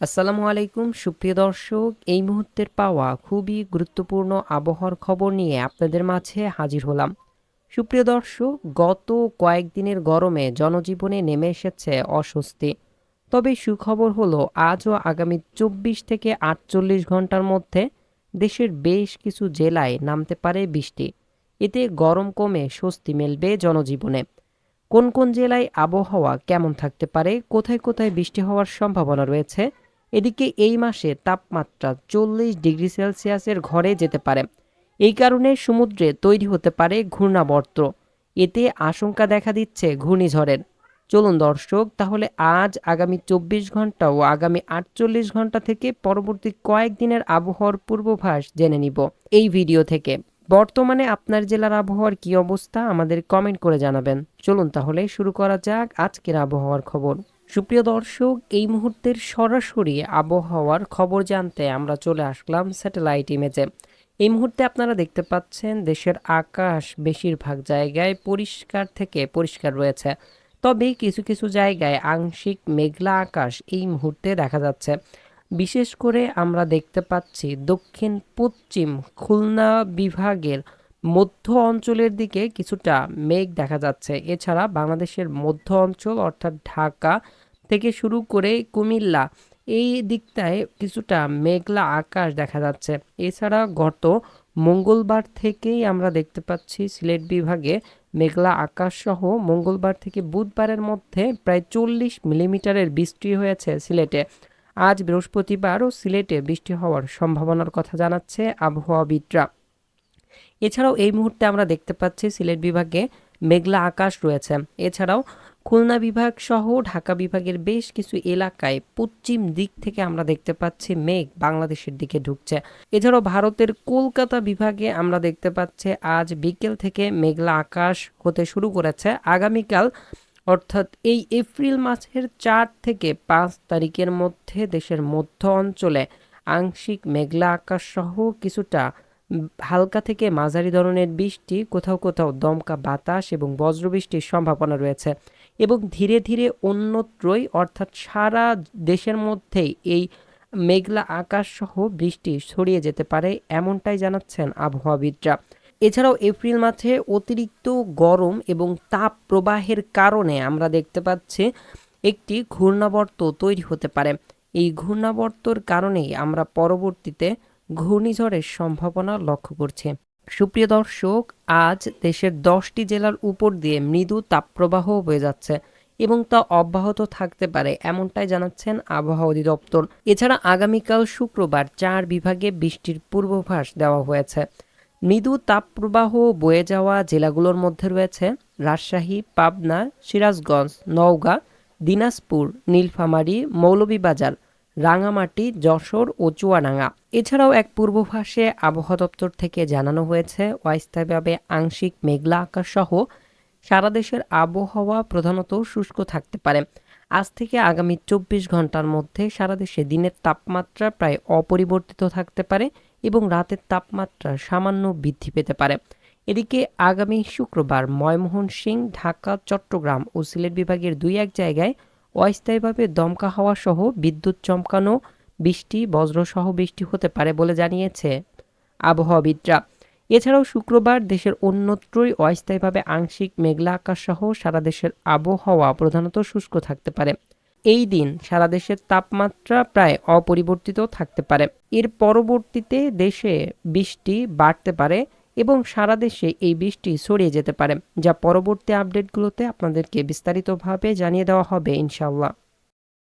আসসালামু আলাইকুম, সুপ্রিয় দর্শক, এই মুহূর্তের পাওয়া খুবই গুরুত্বপূর্ণ আবহাওয়ার খবর নিয়ে আপনাদের মাঝে হাজির হলাম। সুপ্রিয় দর্শক, গত কয়েকদিনের গরমে জনজীবনে নেমে এসেছে অস্বস্তি। তবে সুখবর হলো, আজও আগামী চব্বিশ থেকে আটচল্লিশ ঘণ্টার মধ্যে দেশের বেশ কিছু জেলায় নামতে পারে বৃষ্টি। এতে গরম কমে স্বস্তি মেলবে জনজীবনে। কোন কোন জেলায় আবহাওয়া কেমন থাকতে পারে, কোথায় কোথায় বৃষ্টি হওয়ার সম্ভাবনা রয়েছে এদিকে এই মাসে তাপমাত্রা চল্লিশ ডিগ্রি সেলসিয়াসের ঘরে যেতে পারে। এই কারণে সমুদ্রে তৈরি হতে পারে ঘূর্ণাবর্ত। এতে আশঙ্কা দেখা দিচ্ছে ঘূর্ণিঝড়ের। চলুন দর্শক, তাহলে আজ আগামী চব্বিশ ঘণ্টা ও আগামী আটচল্লিশ ঘণ্টা থেকে পরবর্তী কয়েকদিনের আবহাওয়ার পূর্বাভাস জেনে নিব এই ভিডিও থেকে। বর্তমানে আপনার জেলার আবহাওয়ার কি অবস্থা, আমাদের কমেন্ট করে জানাবেন। চলুন তাহলে শুরু করা যাক আজকের আবহাওয়ার খবর। সুপ্রিয় দর্শক, এই মুহূর্তের সরাসরি আবহাওয়ার খবর জানতে আমরা চলে আসলাম স্যাটেলাইট ইমেজে। এই মুহূর্তে আপনারা দেখতে পাচ্ছেন, দেশের আকাশ বেশিরভাগ জায়গায় পরিষ্কার থেকে পরিষ্কার রয়েছে। তবে কিছু কিছু জায়গায় আংশিক মেঘলা আকাশ এই মুহূর্তে দেখা যাচ্ছে। বিশেষ করে আমরা দেখতে পাচ্ছি দক্ষিণ পশ্চিম খুলনা বিভাগের মধ্য অঞ্চলের দিকে কিছুটা মেঘ দেখা যাচ্ছে। এছাড়া বাংলাদেশের মধ্য অঞ্চল অর্থাৎ ঢাকা থেকে শুরু করে কুমিল্লা, এই দিকটায় কিছুটা মেঘলা আকাশ দেখা যাচ্ছে। এছাড়া গত মঙ্গলবার থেকেই আমরা দেখতে পাচ্ছি সিলেট বিভাগে মেঘলা আকাশ সহ মঙ্গলবার থেকে বুধবারের মধ্যে প্রায় চল্লিশ মিলিমিটারের বৃষ্টি হয়েছে সিলেটে। আজ বৃহস্পতিবারও সিলেটে বৃষ্টি হওয়ার সম্ভাবনার কথা জানাচ্ছে আবহাওয়াবিদরা। এছাড়াও এই মুহূর্তে আমরা দেখতে পাচ্ছি সিলেট বিভাগে মেঘলা আকাশ রয়েছে। এছাড়াও খুলনা বিভাগ সহ ঢাকা বিভাগের বেশ কিছু এলাকায় পশ্চিম দিক থেকে আমরা দেখতে পাচ্ছি মেঘ বাংলাদেশের দিকে ঢুকছে। এছাড়াও ভারতের কলকাতা বিভাগে আমরা দেখতে পাচ্ছি আজ বিকেল থেকে মেঘলা আকাশ হতে শুরু করেছে। আগামীকাল, অর্থাৎ এই এপ্রিল মাসের চার থেকে পাঁচ তারিখের মধ্যে দেশের মধ্য অঞ্চলে আংশিক মেঘলা আকাশ সহ কিছুটা হালকা থেকে মাঝারি ধরনের বৃষ্টি, কোথাও কোথাও দমকা বাতাস এবং বজ্রবৃষ্টির সম্ভাবনা রয়েছে এবং ধীরে ধীরে অন্যত্রই, অর্থাৎ সারা দেশের মধ্যেই এই মেঘলা আকাশ সহ বৃষ্টি ছড়িয়ে যেতে পারে এমনটাই জানাচ্ছেন আবহাওয়াবিদরা। এছাড়াও এপ্রিল মাসে অতিরিক্ত গরম এবং তাপ প্রবাহের কারণে আমরা দেখতে পাচ্ছি একটি ঘূর্ণাবর্ত তৈরি হতে পারে। এই ঘূর্ণাবর্তর কারণেই আমরা পরবর্তীতে ঘূর্ণিঝড়ের সম্ভাবনা লক্ষ্য করছে। সুপ্রিয় দর্শক, আজ দেশের দশটি জেলার উপর দিয়ে মৃদু তাপপ্রবাহ বয়ে যাচ্ছে এবং তা অব্যাহত থাকতে পারে এমনটাই জানাচ্ছেন আবহাওয়া অধিদপ্তর। এছাড়া আগামীকাল শুক্রবার চার বিভাগে বৃষ্টির পূর্বাভাস দেওয়া হয়েছে। মৃদু তাপপ্রবাহ বয়ে যাওয়া জেলাগুলোর মধ্যে রয়েছে রাজশাহী, পাবনা, সিরাজগঞ্জ, নওগাঁ, দিনাজপুর, নীলফামারী, মৌলভীবাজার রাঙামাটি, যশোর ও চুয়াডাঙ্গা। এছাড়াও এক পূর্বভাসে আবহাওয়া দপ্তর থেকে জানানো হয়েছে, অস্থায়ীভাবে আংশিক মেঘলা আকাশ সহ সারা দেশের আবহাওয়া প্রধানত শুষ্ক থাকতে পারে। আজ থেকে আগামী চব্বিশ ঘণ্টার মধ্যে সারা দেশে দিনের তাপমাত্রা প্রায় অপরিবর্তিত থাকতে পারে এবং রাতের তাপমাত্রা সামান্য বৃদ্ধি পেতে পারে। এদিকে আগামী শুক্রবার ময়মোহন সিং ঢাকা, চট্টগ্রাম ও সিলেট বিভাগের দুই এক জায়গায় অস্থায়ীভাবে দমকা হাওয়া সহ বিদ্যুৎ চমকানো বৃষ্টি, বজ্রসহ বৃষ্টি হতে পারে বলে জানিয়েছে আবহাওয়াবিদরা। এছাড়াও শুক্রবার দেশের অন্যত্রই অস্থায়ীভাবে আংশিক মেঘলা আকাশ সহ সারা দেশের আবহাওয়া প্রধানত শুষ্ক থাকতে পারে। এই দিন সারা দেশের তাপমাত্রা প্রায় অপরিবর্তিত থাকতে পারে। এর পরবর্তীতে দেশে বৃষ্টি বাড়তে পারে এবং সারা দেশে এই বৃষ্টি ছড়িয়ে যেতে পারে, যা পরবর্তী আপডেটগুলোতে আপনাদেরকে বিস্তারিতভাবে জানিয়ে দেওয়া হবে, ইনশাআল্লাহ।